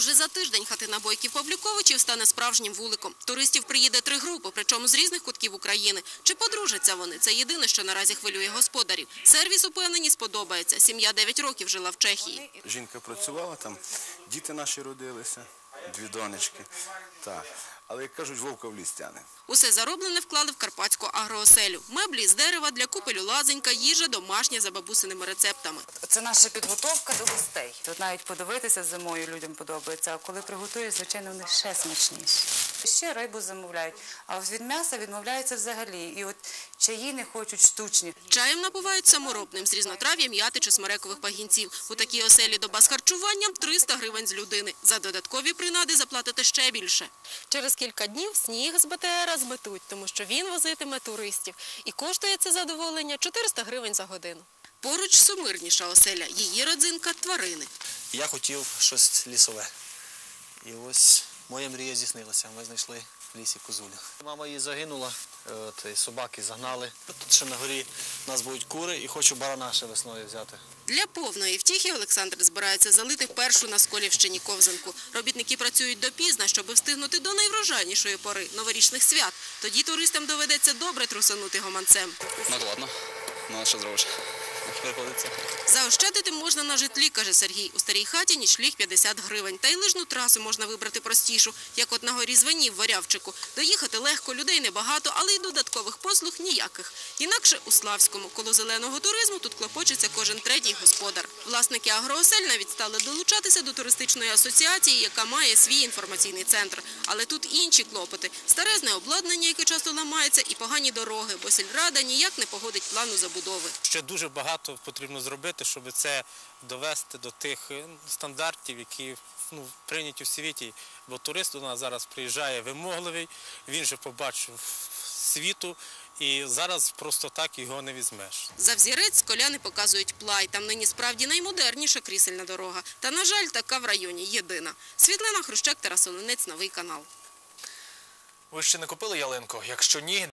Уже за тиждень хатина бойків Павлюковичів стане справжнім вуликом. Туристів приїде три групи, причому з різних кутків України. Чи подружаться вони? Це єдине, що наразі хвилює господарів. Сервіс упевнені сподобається. Сім'я 9 років жила в Чехії. Жінка працювала там, діти наші родилися, дві донечки. Так. Але як кажуть, вовка в ліс тяне. Усе зароблене вклали в карпатську агрооселю. Меблі з дерева для купелю лазенька, їжа домашня за бабусиними рецептами. Це наша підготовка до гостей. Тут навіть подивитися зимою людям подобається, а коли приготують, звичайно, вони ще смачніші. Ще рибу замовляють, а від м'яса відмовляються взагалі. І от чаї не хочуть штучні. Чаєм напувають саморобним з різнотрав'я, м'яти чи смерекових пагінців. У такій оселі доба з харчуванням 300 гривень з людини. За додаткові принади заплатите ще більше. Через кілька днів сніг з БТРа зметуть, тому що він возитиме туристів. І коштує це задоволення 400 гривень за годину. Поруч сумирніша оселя. Її родзинка – тварини. Я хотів щось лісове. І ось моя мрія здійснилася. Ми знайшли в лісі козулю. Мама її загинула, е, от, і собаки загнали. Тут ще на горі у нас будуть кури і хочу барана ще весною взяти. Для повної втіхи Олександр збирається залити першу на Сколівщині ковзанку. Робітники працюють допізно, щоб встигнути до найврожайнішої пори – новорічних свят. Тоді туристам доведеться добре трусанути гаманцем. Накладно. Ну, а що зробиш? Приходиться. Заощадити можна на житлі, каже Сергій. У старій хаті нічліг 50 гривень. Та й лижну трасу можна вибрати простішу, як от на горі Звенів в Варявчику. Доїхати легко, людей небагато, але й додаткових послуг ніяких. Інакше у Славському. Коло зеленого туризму тут клопочеться кожен третій господар. Власники агроосель навіть стали долучатися до туристичної асоціації, яка має свій інформаційний центр. Але тут інші клопоти. Старезне обладнання, яке часто ламається, і погані дороги, бо сільрада ніяк не погодить плану забудови. Ще дуже багато потрібно зробити, щоб це довести до тих е, стандартів, які ну, прийняті в світі. Бо турист до нас зараз приїжджає вимогливий, він же побачив світу, і зараз просто так його не візьмеш. За взірець коляни показують плай. Там нині справді наймодерніша крісельна дорога. Та, на жаль, така в районі єдина. Світлина Хрущак, Тарас Онинець, Новий канал. Ви ще не купили ялинку? Якщо ні,